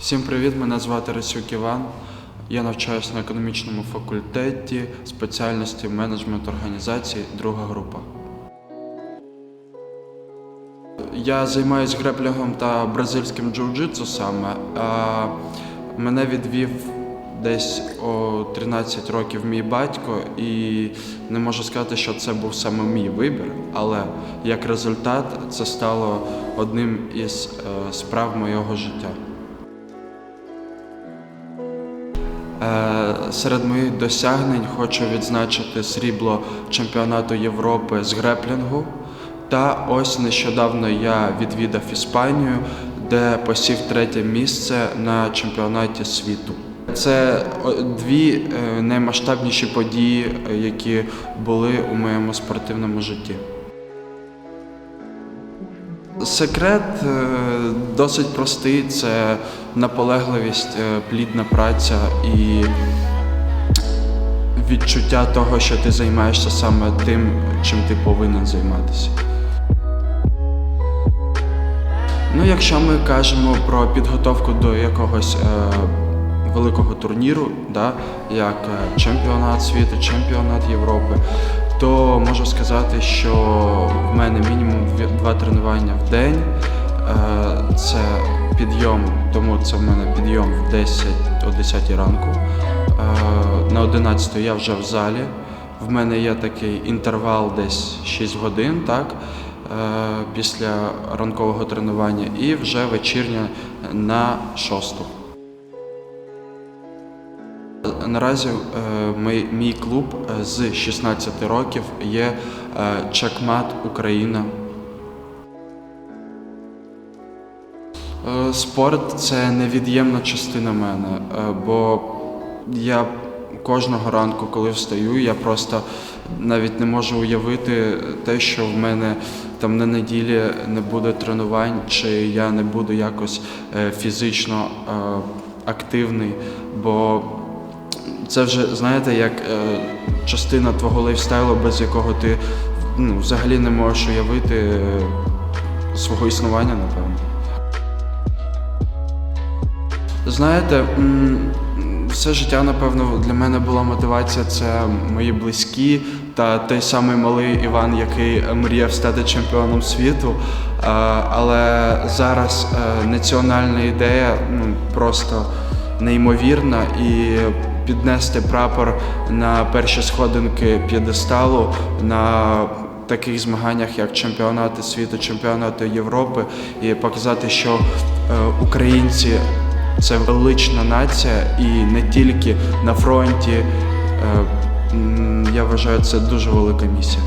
Всім привіт! Мене звати Рисюк Іван. Я навчаюся на економічному факультеті спеціальності менеджмент організації, друга група. Я займаюся греплінгом та бразильським джиу-джитсу саме. Мене відвів десь о 13 років мій батько, і не можу сказати, що це був саме мій вибір, але як результат це стало одним із е, справ моєго життя. Серед моїх досягнень хочу відзначити срібло чемпіонату Європи з греплінгу. Та ось нещодавно я відвідав Іспанію, де посів третє місце на чемпіонаті світу. Це дві е, наймасштабніші події, е, які були у моєму спортивному житті. Секрет е, досить простий: це наполегливість, е, плідна праця і відчуття того, що ти займаєшся саме тим, чим ти повинен займатися. Ну, якщо ми кажемо про підготовку до якогось е, великого турніру, да, як е, чемпіонат світу, чемпіонат Європи, то можу сказати, що в мене мінімум два тренування в день. Е, це підйом, тому це в мене підйом в 10, о 10 ранку. Е, на 11 я вже в залі. В мене є такий інтервал десь 6 годин, так, е, після ранкового тренування, і вже вечірня на 6. Наразі е, мій, клуб з 16 років є Чекмат Україна. Спорт це невід'ємна частина мене, е, бо я кожного ранку, коли встаю, я просто навіть не можу уявити те, що в мене там на неділі не буде тренувань, чи я не буду якось е, фізично е, активний, бо це вже знаєте, як е, частина твого лайфстайлу, без якого ти ну, взагалі не можеш уявити е, свого існування, напевно. Знаєте, все життя, напевно, для мене була мотивація це мої близькі та той самий малий Іван, який мріяв стати чемпіоном світу. Е, Але зараз е, національна ідея ну, просто неймовірна і піднести прапор на перші сходинки п'єдесталу на таких змаганнях, як чемпіонати світу, чемпіонати Європи, і показати, що е, українці це велична нація, і не тільки на фронті. Е, Я вважаю, це дуже велика місія.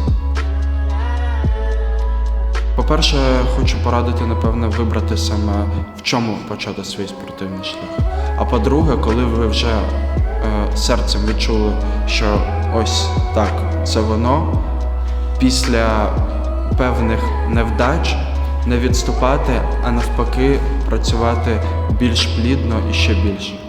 По-перше, хочу порадити, напевне, вибрати саме в чому почати свій спортивний шлях. А по-друге, коли ви вже е, серцем відчули, що ось так, це воно, після певних невдач не відступати, а навпаки, працювати більш плідно і ще більше.